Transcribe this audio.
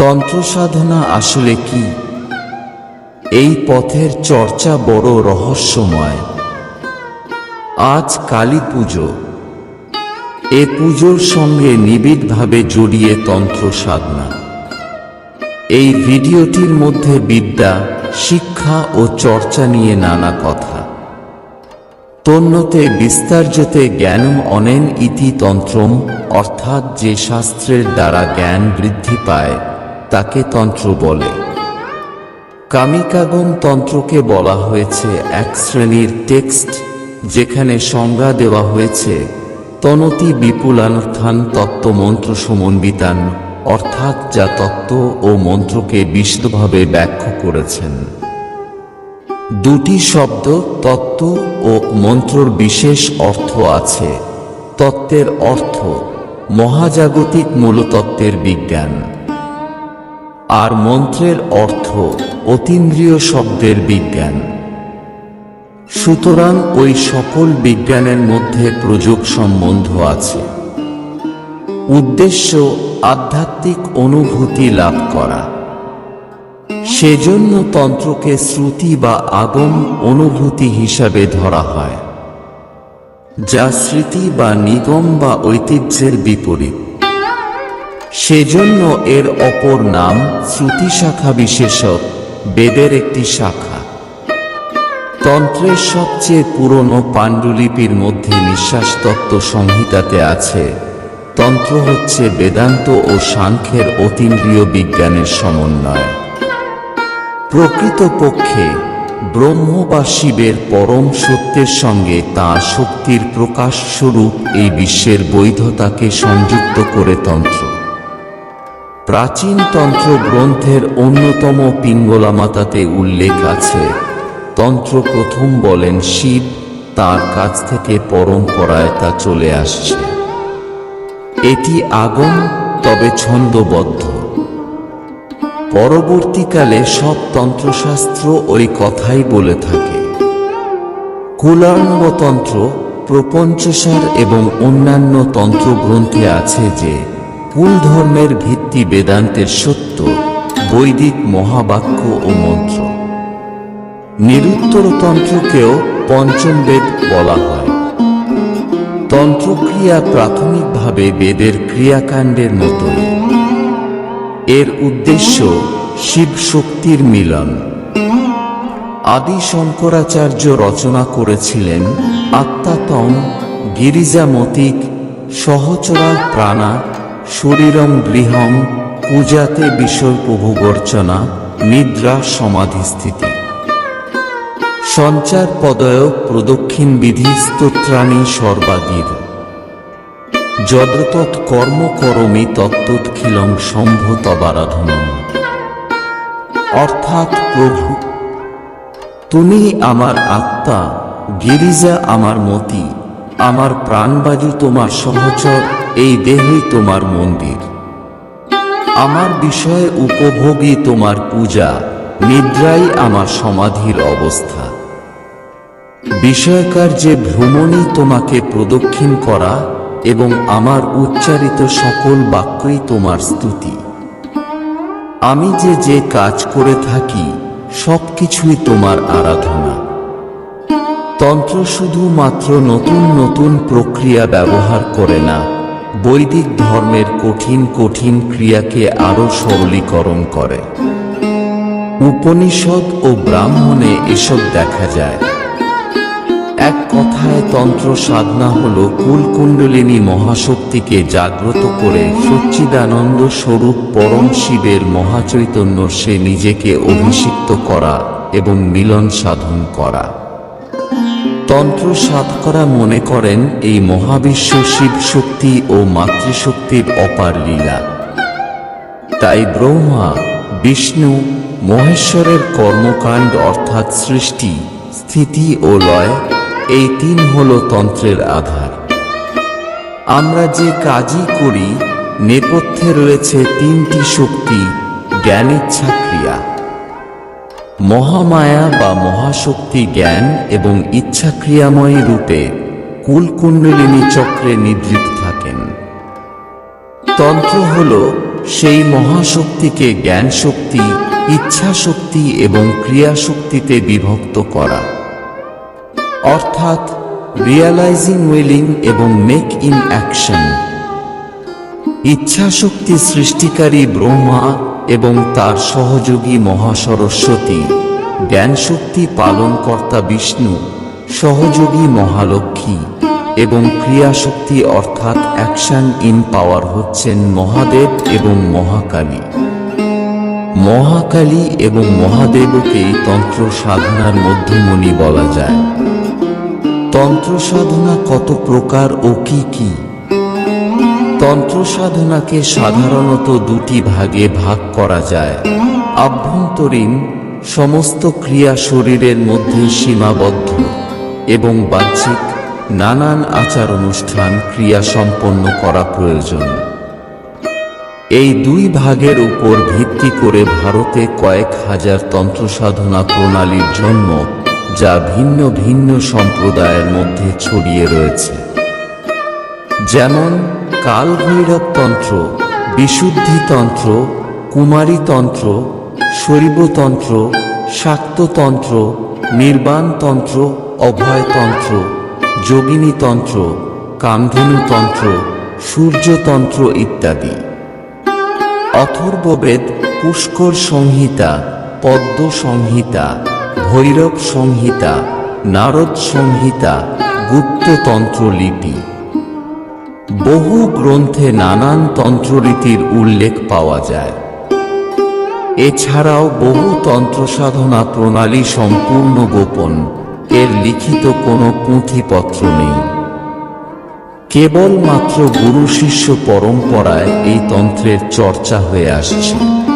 তন্ত্র সাধনা আসলে কি? এই পথের চর্চা বড় রহস্যময়। আজ কালী পুজো। এ পুজোর সঙ্গে নিবিড়ভাবে জড়িয়ে তন্ত্র সাধনা। এই ভিডিওটির মধ্যে বিদ্যা, শিক্ষা ও চর্চা নিয়ে নানা কথা। তন্নতে বিস্তার্যতে জ্ঞানম অনেন ইতি তন্ত্রম, অর্থাৎ যে শাস্ত্রের দ্বারা জ্ঞান বৃদ্ধি পায় তাকে তন্ত্র বলে। কামিকাগম তন্ত্রকে বলা হয়েছে এক শ্রেণির টেক্সট, যেখানে সংজ্ঞা দেওয়া হয়েছে, তনতি বিপুলানুত্থান তত্ত্ব মন্ত্র সমন্বিতান, অর্থাৎ যা তত্ত্ব ও মন্ত্রকে বিশদভাবে ব্যাখ্যা করেছেন। দুটি শব্দ তত্ত্ব ও মন্ত্রর বিশেষ অর্থ আছে। তত্ত্বের অর্থ মহাজাগতিক মূলতত্ত্বের বিজ্ঞান। আর মন্ত্রের অর্থ অতীন্দ্রিয় শব্দের বিজ্ঞান। সুতরাং ওই সকল বিজ্ঞানের মধ্যে প্রযোগ সম্বন্ধ আছে। উদ্দেশ্য আধ্যাত্মিক অনুভূতি লাভ করা। সেজন্য তন্ত্রকে শ্রুতি বা আগম অনুভূতি হিসাবে ধরা হয়, যা স্মৃতি বা নিগম বা ঐতিহ্যের বিপরীত। সেজন্য এর অপর নাম শ্রুতি শাখা বিশেষক, বেদের একটি শাখা। তন্ত্রের সবচেয়ে পুরনো পাণ্ডুলিপির মধ্যে নিঃশ্বাস তত্ত্ব সংহিতাতে আছে। তন্ত্র হচ্ছে বেদান্ত ও সাংখ্যের অতীন্দ্রিয় বিজ্ঞানের সমন্বয়। প্রকৃতপক্ষে, ব্রহ্ম বা শিবের পরম সত্যের সঙ্গে তাঁর শক্তির প্রকাশ স্বরূপ এই বিশ্বের বৈধতাকে সংযুক্ত করে তন্ত্র। প্রাচীন তন্ত্র গ্রন্থের অন্যতম পিঙ্গলামাতাতে উল্লেখ আছে। তন্ত্র প্রথম বলেন, শিব তার কাছ থেকে পরম্পরায় তা চলে আসছে। এটি আগম, তবে ছন্দবদ্ধ। পরবর্তীকালে সব তন্ত্রশাস্ত্র ওই কথাই বলে থাকে। কুলার্ণবতন্ত্র প্রপঞ্চসার এবং অন্যান্য তন্ত্রগ্রন্থে আছে যে কুল ধর্মের ভিত্তি বেদান্তের সত্য, বৈদিক মহাবাক্য ও মন্ত্র। নিরুত্তরতন্ত্রকেও পঞ্চম বেদ বলা হয়। তন্ত্রক্রিয়া প্রাথমিকভাবে বেদের ক্রিয়াকাণ্ডের মতোই। এর উদ্দেশ্য শিব শক্তির মিলন। আদি শঙ্করাচার্য রচনা করেছিলেন আত্মাতম গিরিজামতিক সহচরা প্রাণা শরীরম গৃহম পূজাতে বিষয় প্রভুগর্চনা, নিদ্রা সমাধিস্থিতি সঞ্চার পদয়ক প্রদক্ষিণ বিধি স্তোত্রাণী সর্বাগীর যদ্রতৎ কর্ম করমি তত্তৎখিলং সম্ভ তবারাধনম অর্থাৎ প্রভু, তুমি আমার আত্মা, গিরিজা আমার মতি আমার প্রাণবায়ু তোমার সহচর, এই দেহই তোমার মন্দির। আমার বিষয়ে উপভোগী তোমার পূজা, নিদ্রাই আমার সমাধির অবস্থা। বিষয়কার যে ভ্রমণই তোমাকে প্রদক্ষিণ করা এবং আমার উচ্চারিত সকল বাক্যই তোমার স্তুতি। আমি যে যে কাজ করে থাকি সব কিছুই তোমার আরাধনা। তন্ত্র শুধুমাত্র নতুন নতুন প্রক্রিয়া ব্যবহার করে না, বৈদিক ধর্মের কঠিন কঠিন ক্রিয়াকে আরও সরলীকরণ করে। উপনিষদ ও ব্রাহ্মণে এসব দেখা যায়। এক কথায় তন্ত্র সাধনা হল কুলকুণ্ডলিনী মহাশক্তিকে জাগ্রত করে সচ্চিদানন্দ স্বরূপ পরম শিবের মহাচৈতন্য সে নিজেকে অভিষিক্ত করা এবং মিলন সাধন করা। তন্ত্র সাধকরা মনে করেন এই মহাবিশ্ব শিব শক্তি ও মাতৃশক্তির অপার লীলা। তাই ব্রহ্মা, বিষ্ণু, মহেশ্বরের কর্মকাণ্ড অর্থাৎ সৃষ্টি, স্থিতি ও লয় এই তিন হল তন্ত্রের আধার। আমরা যে কাজই করি, নেপথ্যে রয়েছে তিনটি শক্তি জ্ঞান ইচ্ছা ক্রিয়া মহামায়া বা মহাশক্তি জ্ঞান এবং ইচ্ছা ক্রিয়াময়ী রূপে কুলকুণ্ডলিনী চক্রে নিদ্রিত থাকেন। তন্ত্র হল সেই মহাশক্তিকে জ্ঞান শক্তি ইচ্ছা এবং ক্রিয়া শক্তিতে বিভক্ত করা। অর্থাৎ রিয়ালাইজিং উইলিং এবং মেক ইন অ্যাকশন। ইচ্ছা শক্তি সৃষ্টিকারী ব্রহ্মা এবং তার সহযোগী মহাসরস্বতী জ্ঞান শক্তি পালনকর্তা বিষ্ণু, সহযোগী মহালক্ষ্মী এবং ক্রিয়াশক্তি অর্থাৎ অ্যাকশন ইন পাওয়ার হচ্ছেন মহাদেব এবং মহাকালী। মহাকালী এবং মহাদেবকেই তন্ত্র সাধনার মধ্যমণি বলা যায়। তন্ত্র সাধনা কত প্রকার ও কি কি? তন্ত্র সাধনাকে সাধারণত দুটি ভাগে ভাগ করা যায়। আভ্যন্তরীণ, সমস্ত ক্রিয়া শরীরের মধ্যে সীমাবদ্ধ এবং বাহ্যিক, নানান আচার অনুষ্ঠান ক্রিয়া সম্পন্ন করা প্রয়োজন। এই দুই ভাগের উপর ভিত্তি করে ভারতে কয়েক হাজার তন্ত্র সাধনা প্রণালীর জন্ম, যা ভিন্ন ভিন্ন সম্প্রদায়ের মধ্যে ছড়িয়ে রয়েছে। যেমন কালভৈরব তন্ত্র বিশুদ্ধিতন্ত্র, কুমারীতন্ত্র, শৈবতন্ত্র, শাক্ততন্ত্র, নির্বাণতন্ত্র, অভয়তন্ত্র, যোগিনীতন্ত্র, কামধেনুতন্ত্র, সূর্যতন্ত্র ইত্যাদি। অথর্ববেদ, পুষ্কর সংহিতা, পদ্ম সংহিতা, ভৈরব সংহিতা, নারদ সংহিতা, গুপ্ততন্ত্র লিপি। বহু গ্রন্থে নানান তন্ত্ররীতির উল্লেখ পাওয়া যায়। এছাড়াও বহু তন্ত্র সাধনা প্রণালী সম্পূর্ণ গোপন। এর লিখিত কোনো পুঁথিপত্র নেই। কেবলমাত্র গুরু শিষ্য পরম্পরায় এই তন্ত্রের চর্চা হয়ে আসছে।